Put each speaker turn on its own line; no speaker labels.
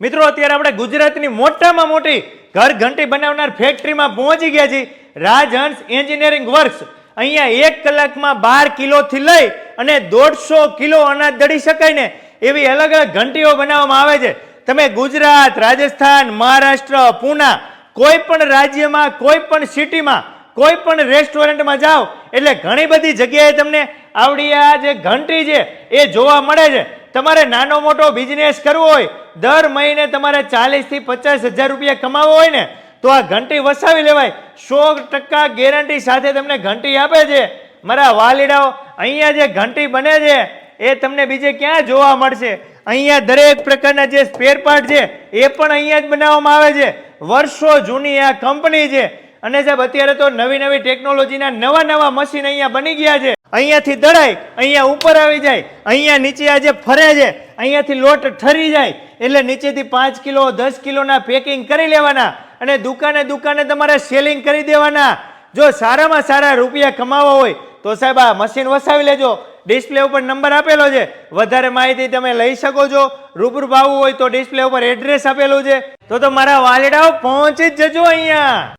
મિત્રો, અત્યારે આપણે ગુજરાતની મોટામાં મોટી ઘર ઘંટી બનાવનાર ફેક્ટરીમાં પહોંચી ગયા છીએ. રાજહંસ એન્જિનિયરિંગ વર્ક્સ અહીંયા એક કલાકમાં બાર કિલોથી લઈ અને દોઢસો કિલો અનાજ દળી શકાય ને એવી અલગ અલગ ઘંટીઓ બનાવવામાં આવે છે. તમે ગુજરાત, રાજસ્થાન, મહારાષ્ટ્ર, પૂના, કોઈ પણ રાજ્યમાં, કોઈ પણ સિટીમાં કોઈ પણ રેસ્ટોરન્ટમાં જાઓ, એટલે ઘણી બધી જગ્યાએ તમને આવડી આ જે ઘંટી છે એ જોવા મળે છે. તમારે નાનો મોટો બિઝનેસ કરવો હોય, દર મહિને તમારે ચાલીસથી પચાસ હજાર રૂપિયા કમાવો હોય ને, તો આ ઘંટી વસાવી લેવાય. સો ટકા ગેરંટી સાથે તમને ઘંટી આપે છે. મારા વાલીડાઓ, અહીંયા જે ઘંટી બને છે, એ તમને બીજે ક્યાં જોવા મળશે? અહીંયા દરેક પ્રકારના જે સ્પેર પાર્ટ છે, એ પણ અહીંયા જ બનાવવામાં આવે છે. વર્ષો જૂની આ કંપની છે. અને સાહેબ, અત્યારે તો નવી નવી ટેકનોલોજીના નવા નવા મશીન અહીંયા બની ગયા છે. અહીંયાથી દળાય અહીંયા ઉપર આવી જાય, અહીંયા નીચે આજે ફરે છે, અહીંયાથી લોટ ઠરી જાય, એટલે નીચેથી પાંચ કિલો, દસ કિલોના પેકિંગ કરી લેવાના અને દુકાને દુકાને તમારે સેલિંગ કરી દેવાના. જો સારામાં સારા રૂપિયા કમાવા હોય, તો સાહેબ આ મશીન વસાવી લેજો. ડિસ્પ્લે ઉપર નંબર આપેલો છે. વધારે માહિતી તમે લઈ શકો છો. રૂબરૂ ભાવવું હોય તો ડિસ્પ્લે ઉપર એડ્રેસ આપેલું છે. તો તો મારા વાલેડાઓ પહોંચી જ જજો અહીંયા.